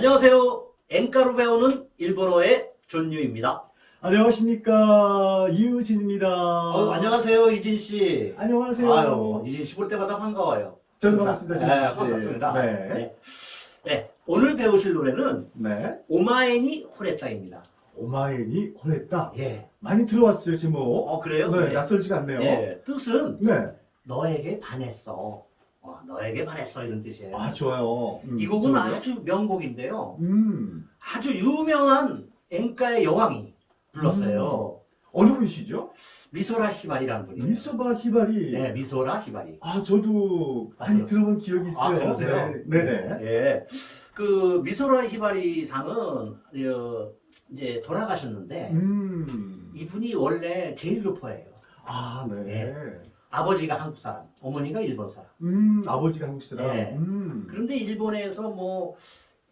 안녕하세요. 엔카로 배우는 일본어의 존유입니다. 안녕하십니까 이유진입니다. 어, 안녕하세요, 이진 씨. 안녕하세요. 아유, 이진 씨 볼 때마다 반가워요. 저는 반갑습니다, 네, 씨. 반갑습니다. 네. 네. 네, 오늘 배우실 노래는 네. 오마에니 호레타입니다. 오마이니 호랬다. 예. 많이 들어왔어요 제목. 어, 그래요? 네, 낯설지가 않네요. 예, 뜻은 네. 너에게 반했어. 어, 너에게 반했어 이런 뜻이에요. 아 좋아요. 음, 이 곡은 좋은데요? 아주 명곡인데요. 음. 아주 유명한 엔카의 여왕이 불렀어요. 어느 분이시죠? 미소라 히바리라는 분이에요. 미소바 히바리. 네, 미소라 히바리. 아 저도 많이 아, 들어본 기억이 있어요. 아, 그러세요? 네. 네네. 예. 그 미소라 히바리 상은 어, 이제 돌아가셨는데 음. 이분이 원래 제일 루퍼예요. 아 네. 아버지가 한국 사람, 어머니가 일본 사람. 음 아버지가 한국 사람. 네. 음. 그런데 일본에서 뭐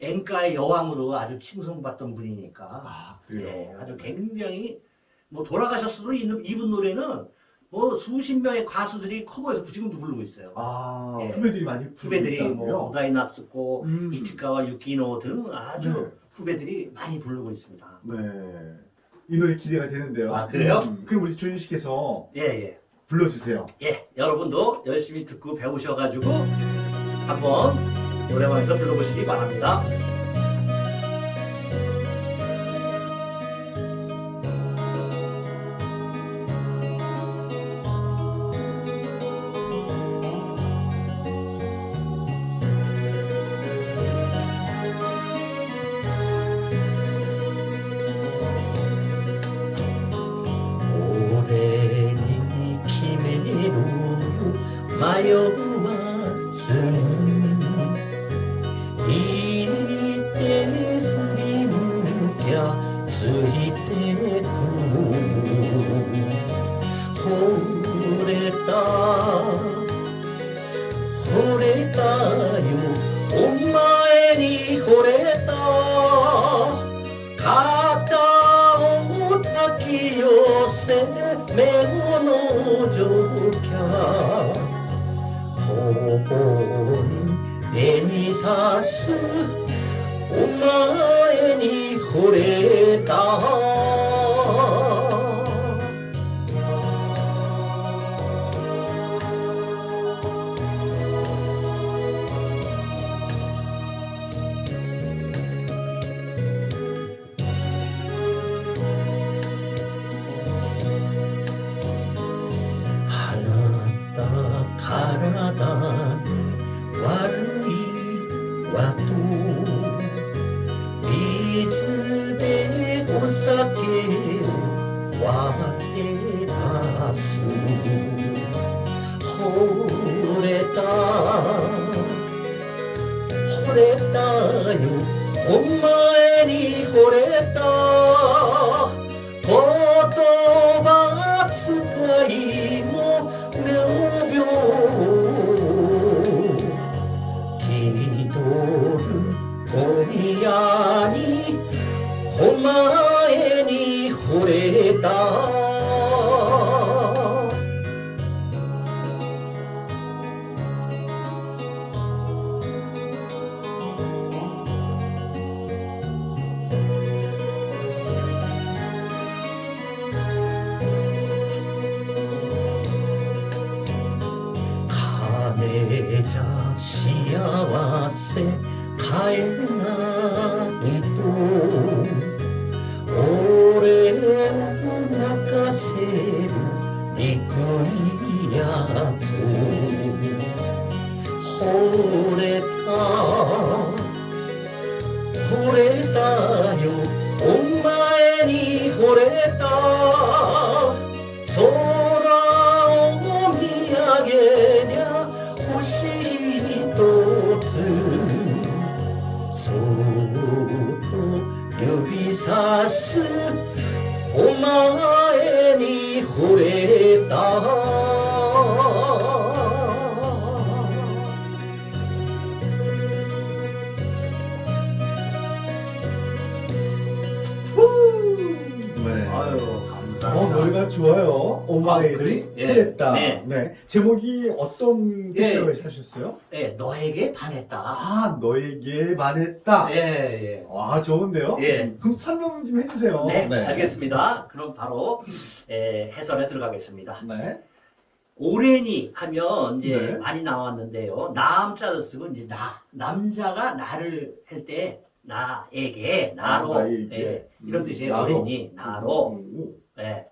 엔카의 여왕으로 아주 칭송받던 분이니까 아 그래요. 예, 아주 굉장히 뭐 돌아가셨어도 이- 이분 노래는 뭐 수십 명의 가수들이 커버해서 지금도 부르고 있어요. 아 예. 후배들이 많이 후배들이 뭐 부르고 오다이 납스코, 음. 이츠카와 유키노 등 아주 네. 후배들이 많이 부르고 있습니다. 네. 이 노래 기대가 되는데요. 아, 그래요? 음, 그럼 우리 조윤 씨께서 예, 예. 불러주세요. 예, 여러분도 열심히 듣고 배우셔가지고 한번 노래방에서 불러보시기 바랍니다. ついてく惚れた惚れたよお前に惚れた肩を抱き寄せ目を覗きゃ頬に手に刺す উন্নয়নী হরে তাহা 憎いやつ。惚れた。惚れたよ。お前に惚れた。 어, 노래가 좋아요. 오마이리 그래? 예. 했다. 네. 네. 제목이 어떤 뜻이라고 하셨어요? 예, 너에게 반했다. 아, 너에게 반했다. 예, 예. 아, 좋은데요? 예. 그럼 설명 좀 해주세요. 네, 알겠습니다. 그럼 바로 에, 해설에 들어가겠습니다. 네. 오레니 하면 이제 네. 많이 나왔는데요. 남자를 쓰고 이제 나 남자가 나를 할 때 나에게 나로 아, 나에게. 예, 이런 음, 뜻이에요. 나로. 오레니 나로. 음, 예.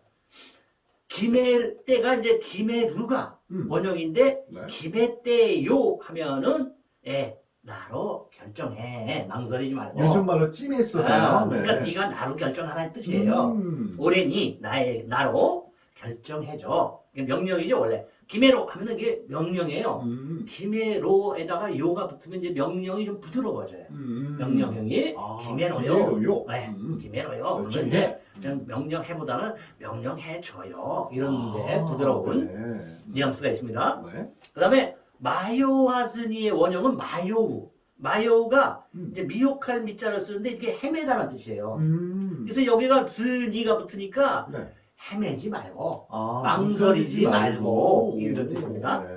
김해 때가 이제 김해루가 음. 원형인데 네. 김해 때요 하면은 예, 나로 결정해 망설이지 말고. 요즘 말로 찜했어요. 아, 네. 그러니까 네 가 나로 결정하라는 뜻이에요. 음. 오랜이 나의 나로 결정해줘. 이게 명령이죠 원래. 김해로 하면은 이게 명령이에요. 음. 김해로에다가 요가 붙으면 이제 명령이 좀 부드러워져요. 음. 명령형이 아, 김해로요. 김해로요? 네, 음. 김해로요. 그런데 좀 명령해보다는 명령해줘요. 이런 이제 아, 부드러운 네. 뉘앙스가 있습니다. 네. 그 다음에 마요와즈니의 원형은 마요우. 마요우가 음. 이제 미혹할 미자를 쓰는데 이게 헤매다는 뜻이에요. 음. 그래서 여기가 즈니가 붙으니까 네. 헤매지 말고 아, 망설이지 말고 이런 뜻입니다. 네.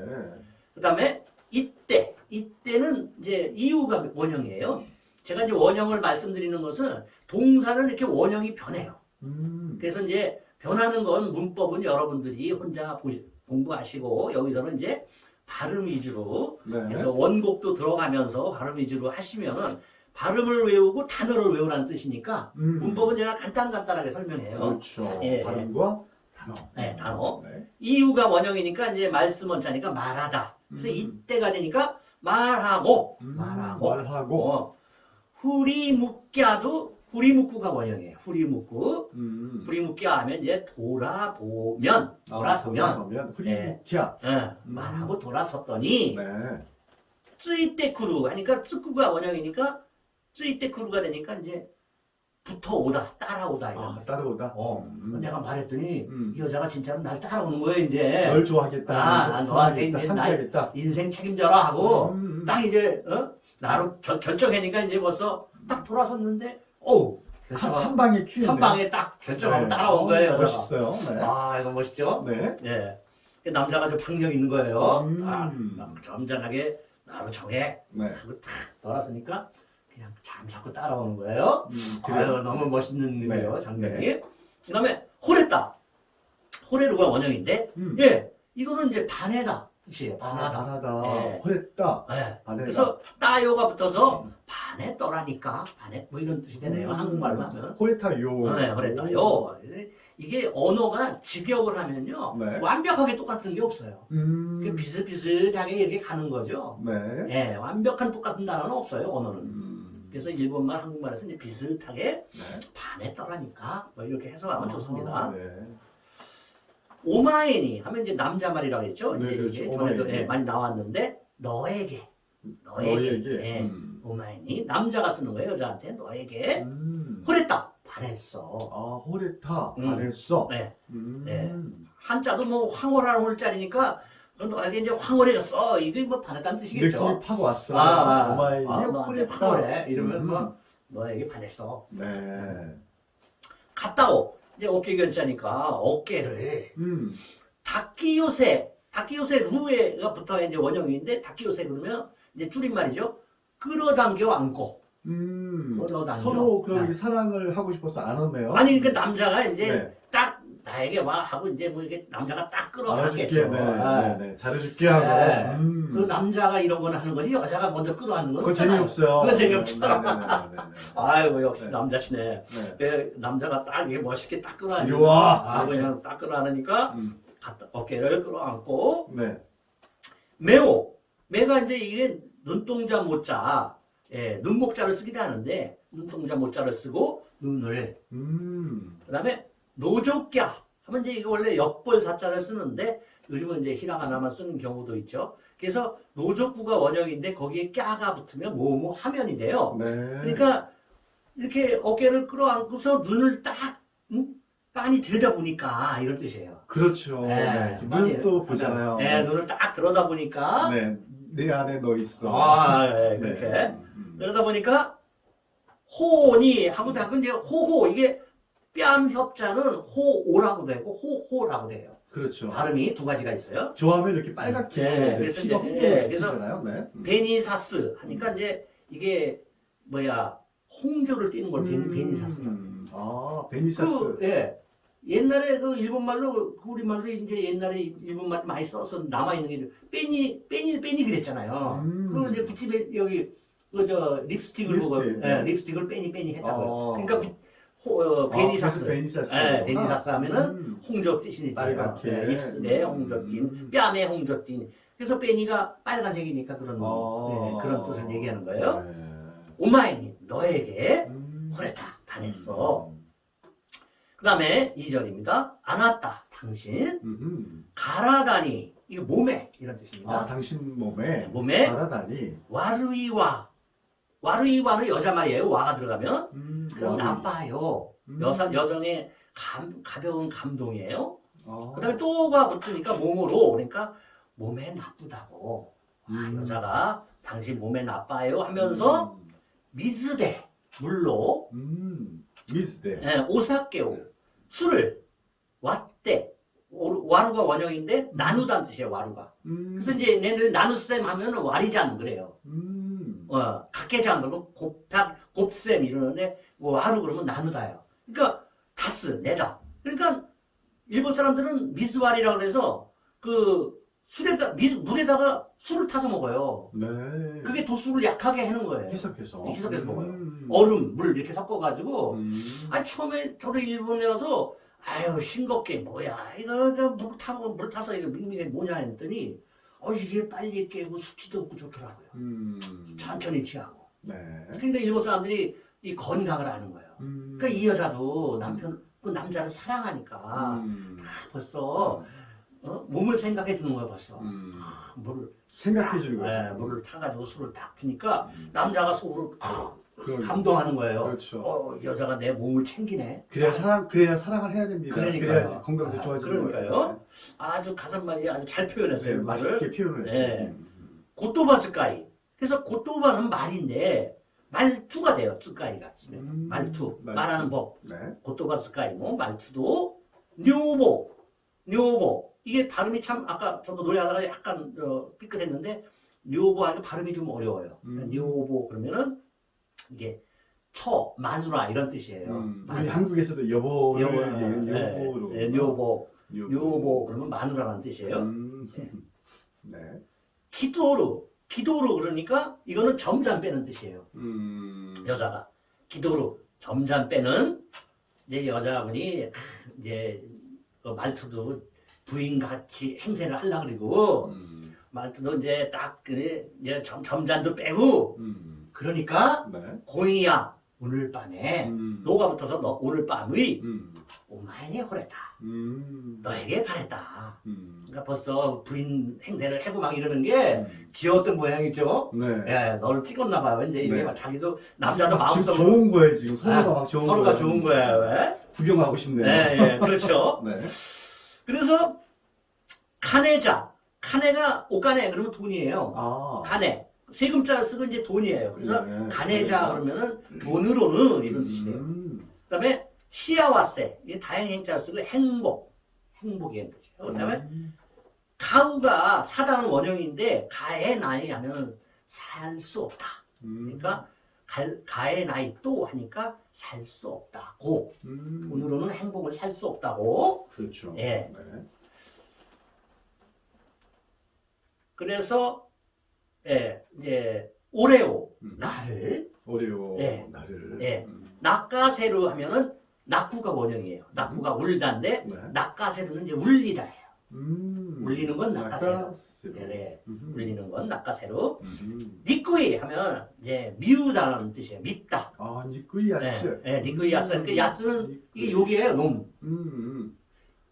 그 다음에 이때 이때는 이제 이유가 원형이에요. 제가 이제 원형을 말씀드리는 것은 동사는 이렇게 원형이 변해요. 음. 그래서 이제 변하는 건 문법은 여러분들이 혼자 보시, 공부하시고 여기서는 이제 발음 위주로 네. 그래서 원곡도 들어가면서 발음 위주로 하시면은 발음을 외우고 단어를 외우라는 뜻이니까 음. 문법은 제가 간단간단하게 설명해요. 그렇죠. 예, 발음과 단어. 네, 단어. 네. 이유가 원형이니까 이제 말씀 원자니까 말하다. 그래서 음. 이때가 되니까 말하고 음, 말하고 말하고. 어, 후리묵갸도 후리묵구가 원형이에요. 후리묵구. 음. 후리묵갸 하면 이제 돌아보면 돌아서면 돌아서면 후리묵야. 예, 음. 말하고 돌아섰더니 네. 쯔이테쿠루 하니까 쯔쿠가 원형이니까 쯔이테쿠루가 되니까 이제 붙어오다 따라오다 이런 아, 거. 따라오다. 어, 음. 내가 말했더니 음. 이 여자가 진짜로 날 따라오는 거예요 이제. 널 좋아하겠다. 아, 너한테 사랑하겠다, 이제 함께하겠다. 인생 책임져라 하고 음, 음. 딱 이제 어? 나로 저- 결정하니까 이제 벌써 딱 돌아섰는데 어우 한, 결정하- 한 방에 퀴었네. 한 방에 딱 결정하고 네. 따라온 어, 거예요 여자가. 멋있어요. 네. 아 이거 멋있죠? 네. 예. 그 남자가 좀 박력 있는 거예요. 음. 아, 점잖하게 나로 정해 네. 하고 탁 돌아서니까 그냥 잠 자꾸 따라오는 거예요. 음, 아유 그래요. 너무 멋있는 일이에요 네. 장면이. 그다음에 호랬다. 호레루가 원형인데 음. 예 이거는 이제 반해다 뜻이에요. 아, 반하다. 반하다. 예. 호랬다. 예. 반해다. 그래서 따요가 붙어서 반해 떠라니까 반해 뭐 이런 뜻이 되네요. 음. 한국말로 하면. 호레타요. 네, 호랬다요. 이게 언어가 직역을 하면요 네. 완벽하게 똑같은 게 없어요. 음. 그 비슷비슷하게 이렇게 가는 거죠. 네. 예, 완벽한 똑같은 단어는 없어요 언어는. 음. 그래서 일본말, 한국말에서 이제 비슷하게 네. 반에 떠라니까 뭐 이렇게 해석하면 아, 좋습니다. 네. 오마에니 하면 이제 남자 말이라고 했죠. 네, 이제 그렇죠. 이게 전에도 오마에니. 예, 많이 나왔는데 너에게 너에게, 너에게. 예, 음. 오마에니 남자가 쓰는 거예요 여자한테 너에게 음. 호랬다 반했어. 아, 호레타. 음. 반했어. 네. 음. 네. 한자도 뭐 황홀한 홀자리니까 너에게 이제 황홀해졌어. 이게 뭐 반했다는 뜻이겠죠. 파고 왔어. 아, 아, 오마이니 아, 너한테 호레타. 황홀해 이러면 음. 뭐 너에게 반했어. 네. 갔다 오. 이제 어깨 결자니까 어깨를 음. 닭기 요새 닭기 요새 루에가 붙어 이제 원형인데 닭기 요새 그러면 이제 줄임말이죠. 끌어당겨 안고. 음. 끌어당겨. 서로 그럼 네. 사랑을 하고 싶어서 안았네요. 아니 그 남자가 이제 네. 딱 나에게 와 하고 이제 뭐 이게 남자가 딱. 끌어안겠죠. 네, 아. 네, 네. 잘해줄게 하고. 네. 음. 그 남자가 이런 거는 하는 거지 여자가 먼저 끌어안는 건 그거 없잖아요. 재미없어요. 그거 재미없죠. 네, 네, 네, 네, 네, 아이고 역시 네. 남자시네. 네. 그 남자가 딱 이게 멋있게 딱 이리 끌어안으니까 와. 아 그냥 딱 끌어안으니까 음. 갖다 어깨를 끌어안고 네. 매오 매가 이제 이게 눈동자 모자 예, 눈목자를 쓰기도 하는데 눈동자 모자를 쓰고 눈을 음. 그다음에 노조꺄 하면 이제 이거 원래 엿벌 사자를 쓰는데 요즘은 이제 히라가나만 쓰는 경우도 있죠. 그래서 노조구가 원형인데 거기에 꺄가 붙으면 뭐뭐 하면이 돼요. 네. 그러니까 이렇게 어깨를 끌어안고서 눈을 딱 응? 빤히 들여다보니까 이런 뜻이에요. 그렇죠. 네, 네. 눈을 또 보잖아요. 네, 눈을 딱 들여다보니까 네. 내 안에 너 있어. 아, 네, 네. 그렇게 음. 그러다 보니까 호니 하고 자꾸 이제 호호 이게 뺨 협자는 호오라고 되고 호호라고 돼요. 그렇죠. 발음이 두 가지가 있어요. 좋아하면 이렇게 빨갛게 네, 네, 그래서 피가 이제, 홈 예, 그래서 잖아요 네. 음. 베니사스 하니까 이제 이게 뭐야 홍조를 띠는 걸 베니, 베니사스라. 음. 아, 베니사스. 그, 예. 옛날에 그 일본말로 그 우리말로 이제 옛날에 일본말 많이 써서 남아 있는 게 빼니 빼니 빼니 그랬잖아요. 음. 그걸 이제 붙이면 여기 그 저 립스틱을 보고 립스틱, 예, 네. 립스틱을 빼니 빼니 했다고요. 어. 그러니까 부- 호, 어, 베니사스. 아, 그래서 베니사스. 예, 베니사스 하면은 음. 홍조 띠시니까 빨갛게. 예, 립스틱에 홍조 띤, 음. 뺨에 홍조 띤. 그래서 빼니가 빨간색이니까 그런 어. 예, 그런 뜻을 얘기하는 거예요. 네. 오마이니 너에게 음.惚れ다 반했어. 그다음에 2절입니다. 안았다 당신 음. 가라다니 이거 몸에 이런 뜻입니다. 아, 당신 몸에 몸에 가라다니. 와르이와 와르이와는 여자 말이에요. 와가 들어가면 음. 그럼. 나빠요. 음. 여사 여성의 감, 가벼운 감동이에요. 어. 그다음에 또가 붙으니까 몸으로 그러니까 몸에 나쁘다고 아, 음. 여자가 당신 몸에 나빠요 하면서 미즈대 물로 음. 미스데. 예, 오사케오 술을 왔대 오- 와루가 원형인데 나누다는 뜻이에요 와루가 음. 그래서 이제 얘네들 나누쌤 하면은 와리잔 그래요 음. 어 각계장 그러면 곱탁 곱셈 이러는데 뭐 와루 그러면 나누다요 그러니까 다스 내다 그러니까 일본 사람들은 미스와리라고 그래서 그 술에다 미, 물에다가 술을 타서 먹어요 네. 그게 도수를 약하게 하는 거예요 희석해서. 희석해서 먹어요. 음. 얼음 물 이렇게 섞어가지고 음. 아 처음에 저도 일본에 와서 아유 싱겁게 뭐야 이거, 이거 물 타고 물 타서 이거 밍밍해 뭐냐 했더니 어 이게 빨리 깨고 수치도 없고 좋더라고요 음. 천천히 취하고 네. 근데 일본 사람들이 이 건강을 아는 거예요 음. 그러니까 이 여자도 남편 그 남자를 사랑하니까 음. 벌써 어? 몸을 생각해 주는 거야 벌써 음. 아, 물을 생각해 주는 거죠. 예, 물을 타가지고 술을 딱 주니까 음. 남자가 속으로 그런- 감동하는 거예요 그렇죠. 어 여자가 내 몸을 챙기네 그래야 사랑 그래야 사랑을 해야 됩니다. 그러니까요. 그래야 건강도 아, 좋아지는 그러니까요. 거예요. 아주 가슴말이 아주 잘 네, 표현했어요. 말을. 맛있게 표현을 했어요. 네. 음. 고토바 츠까이. 그래서 고토바는 말인데 말투가 돼요. 츠까이가 쓰면 음, 말투, 말투. 말하는 법. 네. 고토바 츠까이 뭐 말투도 뇨보, 뇨보. 이게 발음이 참 아까 저도 노래하다가 약간 어, 삐끗했는데 뇨보하고 발음이 좀 어려워요. 음. 뇨보 그러면은 이게 처, 마누라 이런 뜻이에요. 음, 우리 마누라. 한국에서도 여보를 여보, 얘기하는 네, 여보로. 네, 뇨보, 여보. 그러면 마누라라는 뜻이에요. 음. 네. 네. 기도로 기도로 그러니까 이거는 점잠 빼는 뜻이에요. 음. 여자가 기도로 점잠 빼는 이제 여자분이 이제 그 말투도 부인 같이 행세를 하려 그러고 음. 말투도 이제 딱 이제 점, 점잠도 빼고 음. 그러니까 네. 고이야 오늘 밤에 음. 노가 붙어서 너 오늘 밤의 음. 오마이니 호랬다 음. 너에게 바랬다. 음. 그러니까 벌써 부인 행세를 하고 막 이러는 게 음. 귀여웠던 모양이죠. 네. 예, 너를 찍었나 봐요. 이제 이게 네. 막 자기도 남자도 아, 지금 마음속으로 좋은 거예요 지금 서로가 아, 막 좋은 서로가 거예요. 좋은 거야. 왜? 구경하고 싶네요. 예, 예, 그렇죠. 네. 그래서 카네자, 카네가 오카네 그러면 돈이에요. 아. 카네 세금자 쓰고 이제 돈이에요. 그래서 네. 가네자 그러면은 돈으로는 이런 뜻이에요. 음. 그다음에 시아와세 이게 다행행자 쓰고 행복, 행복이라는 뜻이에요. 그다음에 음. 가우가 사다는 원형인데 가의 나이 하면 살 수 없다. 음. 그러니까 가, 가의 나이 또 하니까 살 수 없다고 음. 돈으로는 행복을 살 수 없다고 그렇죠. 예. 네. 그래서 예 이제 오레오 음. 나를 오레오 네. 나를. 네. 음. 낙가세루 하면은 낙구가 원형이에요. 낙구가 울다인데 네. 낙가세루는 이제 울리다예요. 음. 울리는 건 낚아세로. 낚아세로. 네, 음. 울리는 건 낙가세루. 음. 니꾸이 하면 이제 미우다라는 뜻이에요. 밉다. 아, 니꾸이 야츠. 네, 네, 니꾸이 야츠. 그러니까 야츠는 니꾸이. 이게 욕이에요. 놈. 음, 음.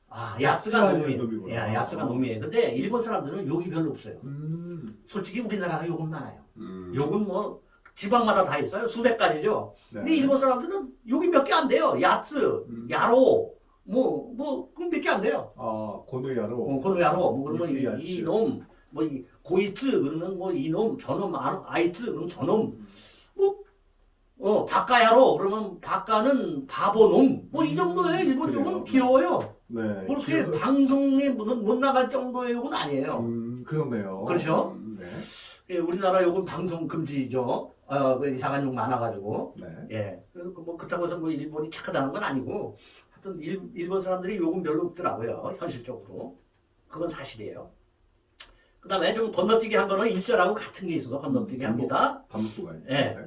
아, 야츠가 야츠가 놈이에요. 놈이구나. 야, 야츠가 놈이에요. 근데 일본 사람들은 욕이 별로 없어요. 음. 솔직히 우리나라가 욕은 많아요. 음. 욕은 뭐 지방마다 다 있어요. 수백 가지죠. 네. 근데 일본 사람들은 욕이 몇개 안 돼요. 야츠, 음. 야로, 뭐, 뭐, 그럼 몇 개 안 돼요. 아, 고노야로. 어, 그놈 야로, 뭐, 그러면 이. 이놈, 뭐, 이, 고이츠, 그러면 뭐, 이놈, 저놈, 아, 아이츠, 그러면 저놈. 음. 어, 바까야로 그러면 바까는 바보놈 뭐 이 정도예요. 일본 그래요. 욕은 귀여워요. 네. 그렇게 기억- 방송에 못, 못 나갈 정도의 욕은 아니에요. 음, 그러네요. 그렇죠? 음, 네. 예, 우리나라 욕은 방송 금지죠. 어, 그 이상한 욕 많아가지고. 네. 예. 그뭐 그렇다고 해서 뭐 일본이 착하다는 건 아니고 하여튼 일, 일본 사람들이 욕은 별로 없더라고요. 현실적으로. 그건 사실이에요. 그 다음에 좀 건너뛰기 한 거는 일절하고 같은 게 있어서 건너뛰기 음, 합니다. 반복수가 있네. 예.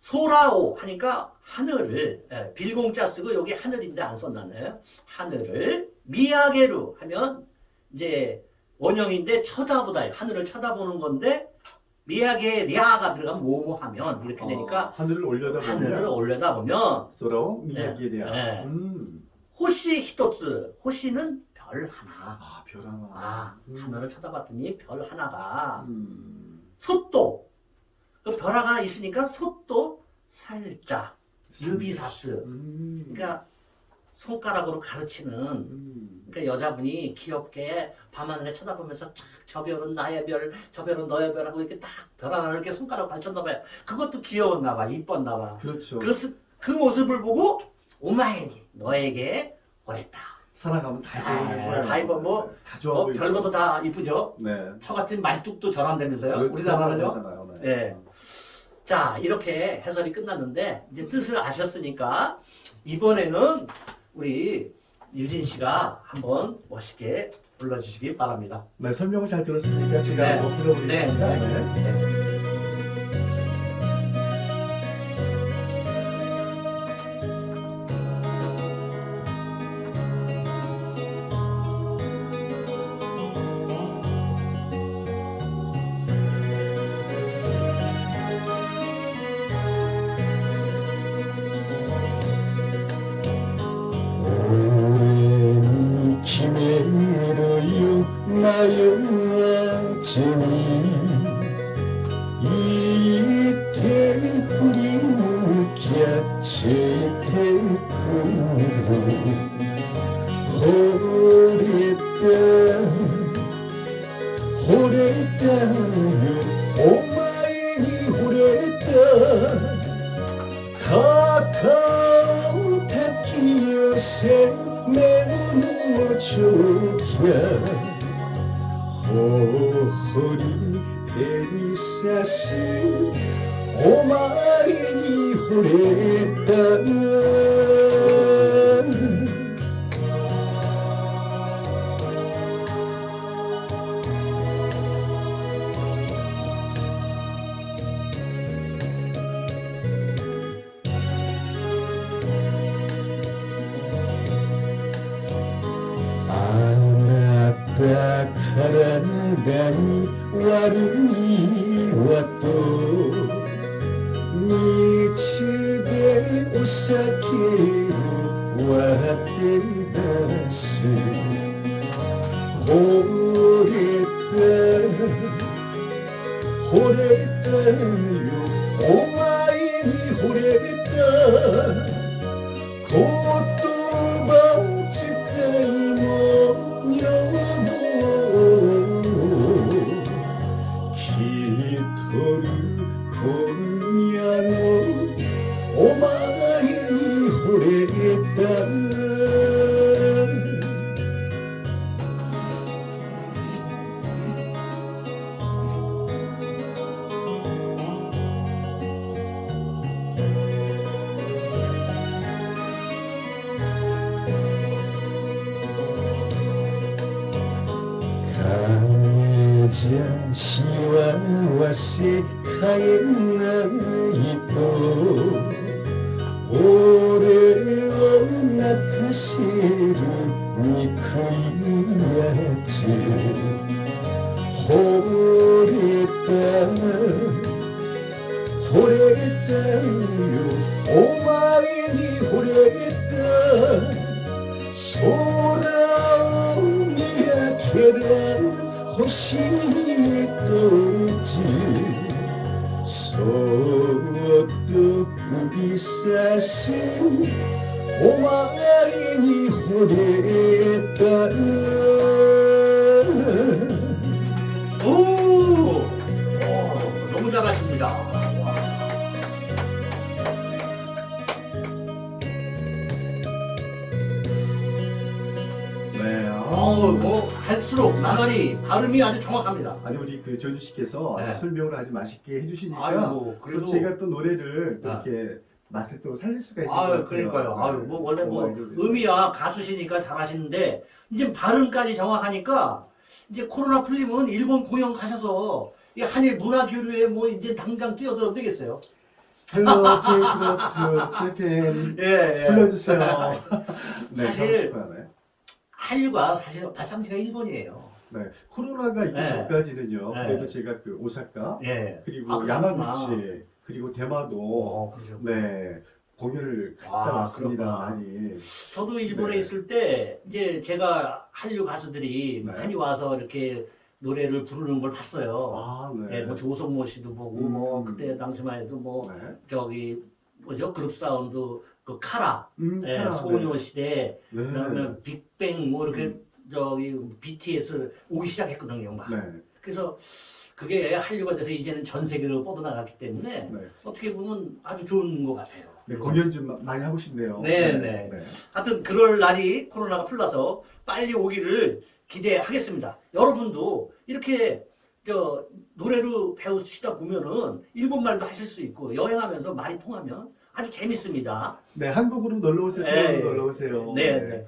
소라오 하니까 하늘을 예, 빌공자 쓰고 여기 하늘인데 안 썼나요? 하늘을 미야게루 하면 이제 원형인데 쳐다보다 하늘을 쳐다보는 건데 미야게 리아가 들어가면 뭐뭐 하면 이렇게 되니까 어, 하늘을 올려다 보면 하늘을 올려다 보면 서로 미야기리야. 네. 음. 호시 히토츠 호시는 별 하나 아, 별 하나. 아 음. 하늘을 쳐다봤더니 별 하나가 음. 솥도 그 별 하나 있으니까 솥도 살짝 유비사스 음. 그러니까 손가락으로 가르치는 음. 그러니까 여자분이 귀엽게 밤하늘에 쳐다보면서 착저 별은 나의 별, 저 별은 너의 별 하고 이렇게 딱 별 하나를 이렇게 손가락 가르쳤나 봐요. 그것도 귀여웠나 봐, 이뻤나 봐. 그렇죠. 그, 스- 그 모습을 보고 오마에니 너에게 보냈다. 살아가면 다 아, 이뻐. 거예요. 다 이뻐, 뭐, 다 좋아 어, 보이고. 별것도 다 이쁘죠. 네. 저 같은 말뚝도 전환되면서요. 그렇게 우리나라는요. 네. 예. 자, 이렇게 해설이 끝났는데 이제 뜻을 아셨으니까 이번에는 우리 유진 씨가 한번 멋있게 불러주시기 바랍니다. 네, 설명을 잘 들었으니까 제가 네. 한번 불러보겠습니다. 네. 네. 호랬다 호랬다요 오마이니 호랬다 가까운 타키요새 매우 좋게 호호리 베리사스 오 마이니 호레다 아나타 카라다니 와르니 와또 미치게 오사 호레따 호레따요 오마 갈수록 나날이 발음이 아주 정확합니다. 아니 우리 그 조윤주 씨께서 네. 설명을 아주 맛있게 해주시니까 아이고, 또 그래도. 제가 또 노래를 또 아. 이렇게 맛을 또 살릴 수가 있는 것 아유, 같아요. 그러니까요. 네. 아유, 뭐, 원래 뭐, 정말 이제 음이야 가수시니까 잘하시는데, 이제 발음까지 정확하니까, 이제 코로나 풀리면 일본 공연 가셔서, 이 한일 문화 교류에 뭐, 이제 당장 뛰어들어도 되겠어요. 헬로 케이크로트 칠펜 예, 예. 불러주세요. 네, 사실- 싶어요. 네. 한류가 사실 발상지가 일본이에요. 네, 코로나가 있기 네. 전까지는요. 네. 그래도 제가 그 오사카 예. 그리고 아. 야마구치 그리고 대마도 어. 네 공연을 갔다 아, 왔습니다. 그렇구나. 많이. 저도 일본에 네. 있을 때 이제 제가 한류 가수들이 네. 많이 와서 이렇게 노래를 부르는 걸 봤어요. 아, 네. 예, 뭐 조성모 씨도 보고 음. 뭐 그때 당시만 해도 뭐 네. 저기 뭐죠 그룹 사운드 그 카라, 음, 예, 카라, 소녀시대, 네. 그다음에 빅뱅 뭐 이렇게 저기 BTS 오기 시작했거든요. 막. 네. 그래서 그게 한류가 돼서 이제는 전 세계로 뻗어나갔기 때문에 네. 어떻게 보면 아주 좋은 것 같아요. 네, 공연 좀 마- 많이 하고 싶네요. 네, 네. 하여튼 그럴 날이 코로나가 풀려서 빨리 오기를 기대하겠습니다. 여러분도 이렇게 저 노래를 배우시다 보면은 일본말도 하실 수 있고 여행하면서 말이 통하면 아주 재밌습니다. 네, 한국으로 놀러 오세요. 네. 놀러 오세요. 네, 네.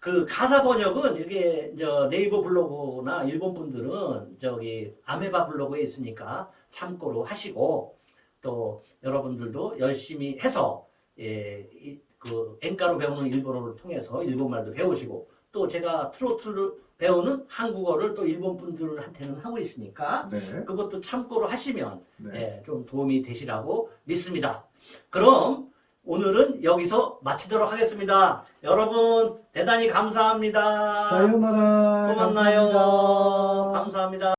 그 가사 번역은 이게 저 네이버 블로그나 일본 분들은 저기 아메바 블로그에 있으니까 참고로 하시고 또 여러분들도 열심히 해서 예, 이- 그 엔가로 배우는 일본어를 통해서 일본말도 배우시고 또 제가 트로트를 배우는 한국어를 또 일본 분들한테는 하고 있으니까 네. 그것도 참고로 하시면 네. 예, 좀 도움이 되시라고 믿습니다. 그럼 오늘은 여기서 마치도록 하겠습니다. 여러분 대단히 감사합니다. 사요나라. 또 만나요. 감사합니다. 감사합니다.